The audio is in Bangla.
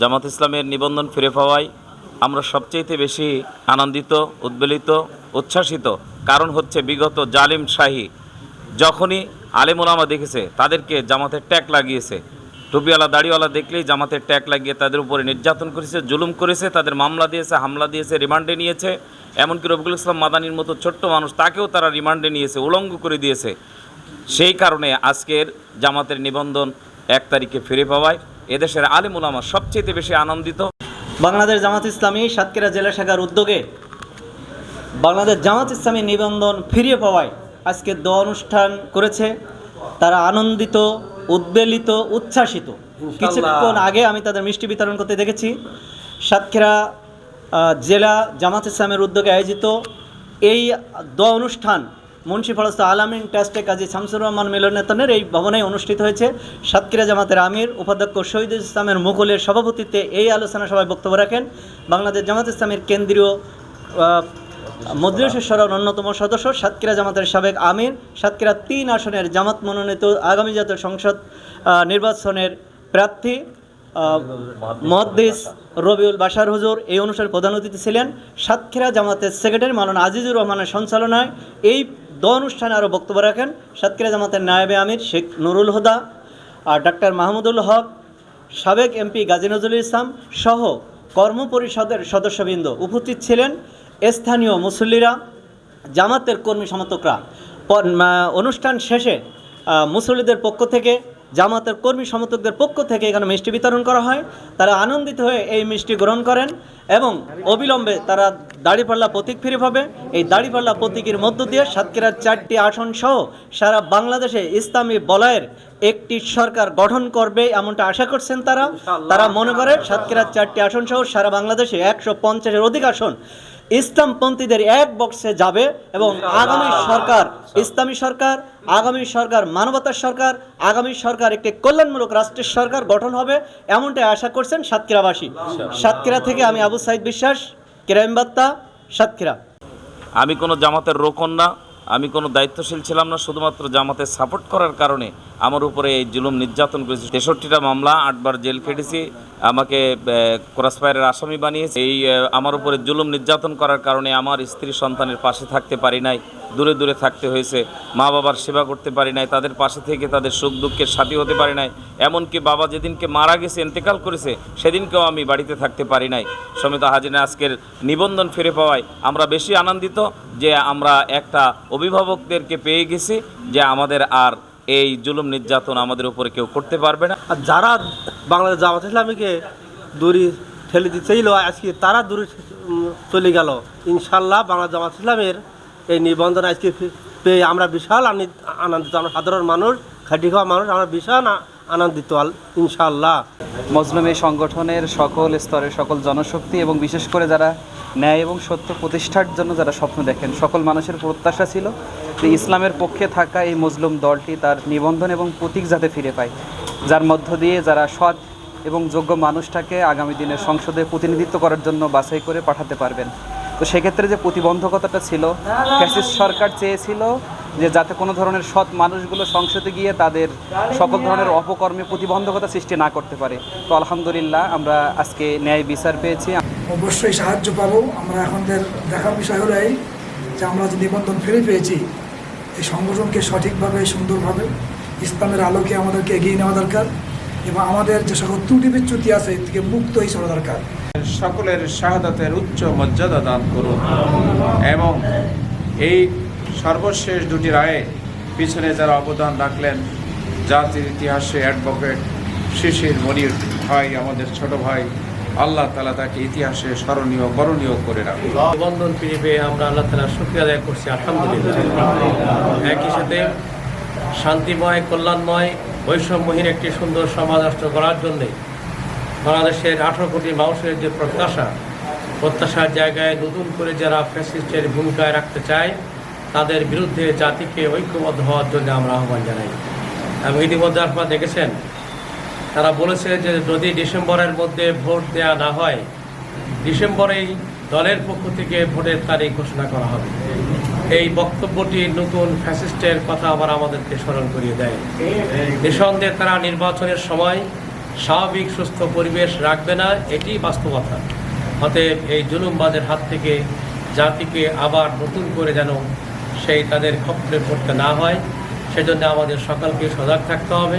জামাত ইসলামের নিবন্ধন ফিরে পাওয়ায় আমরা সবচেয়ে বেশি আনন্দিত উদ্বেলিত উচ্ছ্বাসিত। কারণ হচ্ছে বিগত জালিম শাহী যখনই আলেমুলামা দেখেছে তাদেরকে জামাতের ট্যাগ লাগিয়েছে। টুপিওয়ালা দাড়িওয়ালা দেখলেই জামাতের ট্যাগ লাগিয়ে তাদের উপরে নির্যাতন করেছে, জুলুম করেছে, তাদের মামলা দিয়েছে, হামলা দিয়েছে, রিমান্ডে নিয়েছে। এমনকি রবিকুল ইসলাম মাদানির মতো ছোট্ট মানুষ তাকেও তারা রিমান্ডে নিয়েছে, উলঙ্গ করে দিয়েছে। সেই কারণে আজকের জামাতের নিবন্ধন এক তারিখে ফিরে পাওয়ায় এদেশের আলেমুলামা সবচেয়ে বেশি আনন্দিত। বাংলাদেশ জামাত ইসলামী সাতক্ষীরা জেলা শাখার উদ্যোগে বাংলাদেশ জামাত ইসলামী নিবন্ধন ফিরিয়ে পাওয়ায় আজকে দোয়া অনুষ্ঠান করেছে। তারা আনন্দিত উদ্বেলিত উচ্ছ্বাসিত। কিছুক্ষণ আগে আমি তাদের মিষ্টি বিতরণ করতে দেখেছি। সাতক্ষীরা জেলা জামাত ইসলামের উদ্যোগে আয়োজিত এই দ অনুষ্ঠান মুন্সি ফরস্ত আলামিন ট্রাস্টে কাজী শামসুর রহমান মিলনেতনের এই ভবনে অনুষ্ঠিত হয়েছে। সাতক্ষীরা জামাতের আমির উপাধ্যক্ষ শহীদুল ইসলামের মুকুলের সভাপতিত্বে এই আলোচনা সভায় বক্তব্য রাখেন বাংলাদেশ জামাত ইসলামের কেন্দ্রীয় মজলিসের সরার অন্যতম সদস্য সাতক্ষীরা জামাতের সাবেক আমির। সাতক্ষীরা তিন আসনের জামাত মনোনীত আগামী জাতীয় সংসদ নির্বাচনের প্রার্থী মহাদ্দিস রবিউল বাশার হুজুর। এই অনুষ্ঠানে প্রধান অতিথি ছিলেন সাতক্ষীরা জামাতের সেক্রেটারি মালানা আজিজুর রহমানের সঞ্চালনায়। এই দ অনুষ্ঠানে আরও বক্তব্য রাখেন সাতক্ষীরা জামাতের নায়েবে আমির শেখ নুরুল হুদা আর ডাক্তার মাহমুদুল হক সাবেক এমপি গাজী নজরুল ইসলাম সহ কর্মপরিষদের সদস্যবৃন্দ উপস্থিত ছিলেন। স্থানীয় মুসল্লিরা, জামাতের কর্মী সমর্থকরা অনুষ্ঠান শেষে মুসল্লিদের পক্ষ থেকে, জামাতের কর্মী সমর্থকদের পক্ষ থেকে এখানে মিষ্টি বিতরণ করা হয়। তারা আনন্দিত হয়ে এই মিষ্টি গ্রহণ করেন এবং অবিলম্বে তারা দাড়িপাল্লা প্রতীক ফিরে পাবে। এই দাড়িপাল্লা প্রতীকের মধ্য দিয়ে সাতক্ষীরার চারটি আসন সহ সারা বাংলাদেশে ইসলামী বলয়ের একটি সরকার গঠন করবে এমনটা আশা করছেন তারা। তারা মনে করে সাতক্ষীরার চারটি আসন সহ সারা বাংলাদেশে একশো পঞ্চাশের অধিক আসন ইসলামপন্থীদের এক বক্সে যাবে এবং আগামী সরকার ইসলামী সরকার আগামী সরকার মানবতার সরকার আগামী সরকার একটি কল্যাণমূলক রাষ্ট্রের সরকার গঠন হবে এমনটাই আশা করছেন সাতক্ষীরাবাসী। সাতক্ষীরা থেকে আমি আবু সাইদ বিশ্বাস ক্রাইম বার্তা সাতক্ষীরা। আমি কোনো জামাতের রোকন না আমি কোনো দায়িত্বশীল ছিলাম না শুধুমাত্র জামাতের সাপোর্ট করার কারণে আমার উপরে এই জুলুম নির্যাতন করেছে। তেষট্টিটা মামলা, আটবার জেল খেটেছি, আমাকে ক্রসফায়ারের আসামি বানিয়েছে। এই আমার উপরে জুলুম নির্যাতন করার কারণে আমার স্ত্রী সন্তানের পাশে থাকতে পারি নাই, দূরে দূরে থাকতে হয়েছে। মা বাবার সেবা করতে পারি নাই, তাদের পাশে থেকে তাদের সুখ দুঃখের সাথী হতে পারি নাই। এমনকি বাবা যেদিনকে মারা গেছে, ইন্তেকাল করেছে, সেদিনকেও আমি বাড়িতে থাকতে পারি নাই। সমিত হাজিনা আজকের নিবন্ধন ফিরে পাওয়ায় আমরা বেশি আনন্দিত যে আমরা একটা অভিভাবকদেরকে পেয়ে গেছি, যে আমাদের আর এই জুলুম নির্যাতন আমাদের উপরে কেউ করতে পারবে না। আর যারা বাংলাদেশ জামাত ইসলামীকে দূরে ঠেলে দিতেইল আজকে তারা দূরে চলে গেল। ইনশাল্লাহ বাংলা জামাত ইসলামের এই নিবন্ধন আজকে পেয়ে আমরা বিশাল আনি- আনন্দিত, আমরা সাধারণ মানুষ, খাটি খাওয়া মানুষ, আমরা বিশাল আনন্দিত আল- মজলুম এই সংগঠনের সকল স্তরের সকল জনশক্তি এবং বিশেষ করে যারা ন্যায় এবং সত্য প্রতিষ্ঠার জন্য যারা স্বপ্ন দেখেন, সকল মানুষের প্রত্যাশা ছিল যে ইসলামের পক্ষে থাকা এই মজলুম দলটি তার নিবন্ধন এবং প্রতীক যাতে ফিরে পায়। যার মধ্য দিয়ে যারা সৎ এবং যোগ্য মানুষটাকে আগামী দিনে সংসদে প্রতিনিধিত্ব করার জন্য বাছাই করে পাঠাতে পারবেন। তো সেক্ষেত্রে যে প্রতিবন্ধকতাটা ছিল, ফ্যাসিস্ট সরকার চেয়েছিল যে যাতে কোনো ধরনের সৎ মানুষগুলো সংসদে গিয়ে তাদের সকল ধরনের অপকর্মে প্রতিবন্ধকতা সৃষ্টি না করতে পারে। তো আলহামদুলিল্লাহ আমরা আজকে ন্যায় বিচার পেয়েছি। অবশ্যই সাহায্য পাবো। আমরা এখনদের দেখার বিষয় হলো এই যে আমরা যে নিবন্ধন ফিরে পেয়েছি এই সংগঠনকে সঠিকভাবে সুন্দরভাবে ইসলামের আলোকে আমাদেরকে এগিয়ে নেওয়া দরকার এবং আমাদের যে সকল ত্রুটি বিচ্যুতি আছে এর থেকে মুক্ত হয়ে চলা দরকার। সকলের শাহাদাতের উচ্চ মর্যাদা দান করুন এবং এই সর্বশেষ দুটি রায়ে পিছনে যারা অবদান রাখলেন, জাতির ইতিহাসে অ্যাডভোকেট শিশির মনির ভাই, আমাদের ছোট ভাই, আল্লাহ তালা তাকে ইতিহাসে স্মরণীয়, বরণীয় করে রাখুন। বন্ধন ফিরে পেয়ে আমরা আল্লাহ তালা শুক্রিয়া আদায় করছি, আলহামদুলিল্লাহ। একই সাথে শান্তিময়, কল্যাণময়, বৈষম্যহীন একটি সুন্দর সমাজ রাষ্ট্র গড়ার জন্যে বাংলাদেশের আঠারো কোটি মানুষের যে প্রত্যাশা, প্রত্যাশার জায়গায় নতুন করে যারা ফ্যাসিস্টের ভূমিকায় রাখতে চায় তাদের বিরুদ্ধে জাতিকে ঐক্যবদ্ধ হওয়ার জন্য আমরা আহ্বান জানাই। এবং ইতিমধ্যে আপনারা দেখেছেন, তারা বলেছে যে যদি ডিসেম্বরের মধ্যে ভোট দেওয়া না হয়, ডিসেম্বরেই দলের পক্ষ থেকে ভোটের তারিখ ঘোষণা করা হবে। এই বক্তব্যটি নতুন ফ্যাসিস্টের কথা আবার আমাদেরকে স্মরণ করিয়ে দেয়। নিঃসন্দেহে তারা নির্বাচনের সময় স্বাভাবিক, সুস্থ পরিবেশ রাখবে না, এটি বাস্তবতা। অতএব এই জুলুমবাজের হাত থেকে জাতিকে আবার নতুন করে যেন সেই তাদের খপ্পরে পড়তে না হয় সেজন্য আমাদের সকলকে সজাগ থাকতে হবে।